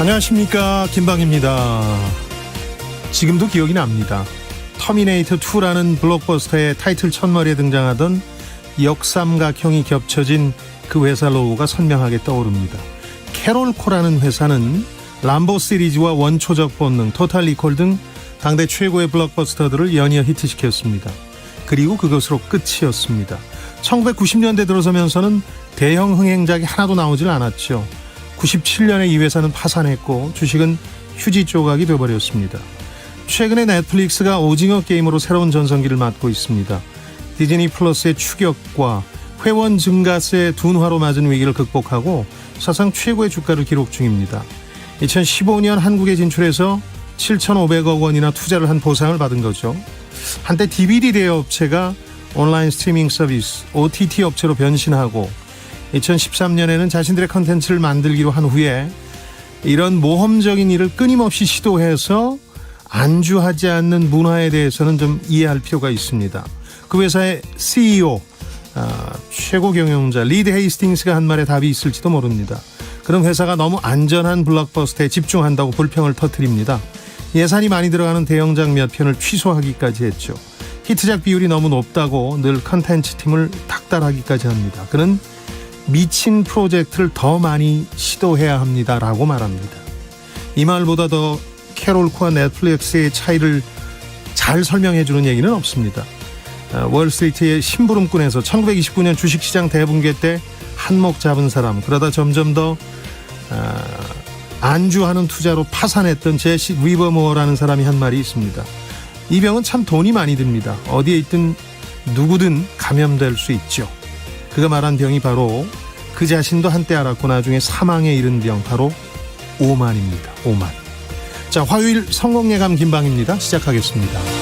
안녕하십니까 김방입니다. 지금도 기억이 납니다. 터미네이터 2라는 블록버스터의 타이틀 첫머리에 등장하던 역삼각형이 겹쳐진 그 회사 로고가 선명하게 떠오릅니다. 캐롤코라는 회사는 람보 시리즈와 원초적 본능, 토탈 리콜 등 당대 최고의 블록버스터들을 연이어 히트시켰습니다. 그리고 그것으로 끝이었습니다. 1990년대 들어서면서는 대형 흥행작이 하나도 나오질 않았죠. 97년에 이 회사는 파산했고 주식은 휴지 조각이 되어버렸습니다. 최근에 넷플릭스가 오징어 게임으로 새로운 전성기를 맞고 있습니다. 디즈니 플러스의 추격과 회원 증가세의 둔화로 맞은 위기를 극복하고 사상 최고의 주가를 기록 중입니다. 2015년 한국에 진출해서 7,500억 원이나 투자를 한 보상을 받은 거죠. 한때 DVD 대여업체가 온라인 스트리밍 서비스 OTT 업체로 변신하고 2013년에는 자신들의 컨텐츠를 만들기로 한 후에 이런 모험적인 일을 끊임없이 시도해서 안주하지 않는 문화에 대해서는 좀 이해할 필요가 있습니다. 그 회사의 CEO, 아, 최고 경영자 리드 헤이스팅스가 한 말에 답이 있을지도 모릅니다. 그런 회사가 너무 안전한 블록버스터에 집중한다고 불평을 터뜨립니다. 예산이 많이 들어가는 대형작 몇 편을 취소하기까지 했죠. 히트작 비율이 너무 높다고 늘 컨텐츠 팀을 닥달하기까지 합니다. 그는 미친 프로젝트를 더 많이 시도해야 합니다라고 말합니다. 이 말보다 더 캐롤코와 넷플릭스의 차이를 잘 설명해 주는 얘기는 없습니다. 아, 월스트리트의 심부름꾼에서 1929년 주식시장 대붕괴 때 한몫 잡은 사람 그러다 점점 더 아, 안주하는 투자로 파산했던 제시 위버모어라는 사람이 한 말이 있습니다. 이 병은 참 돈이 많이 듭니다. 어디에 있든 누구든 감염될 수 있죠. 그가 말한 병이 바로 그 자신도 한때 알았고 나중에 사망에 이른 병 바로 오만입니다. 오만. 자, 화요일 성공예감 김방입니다. 시작하겠습니다.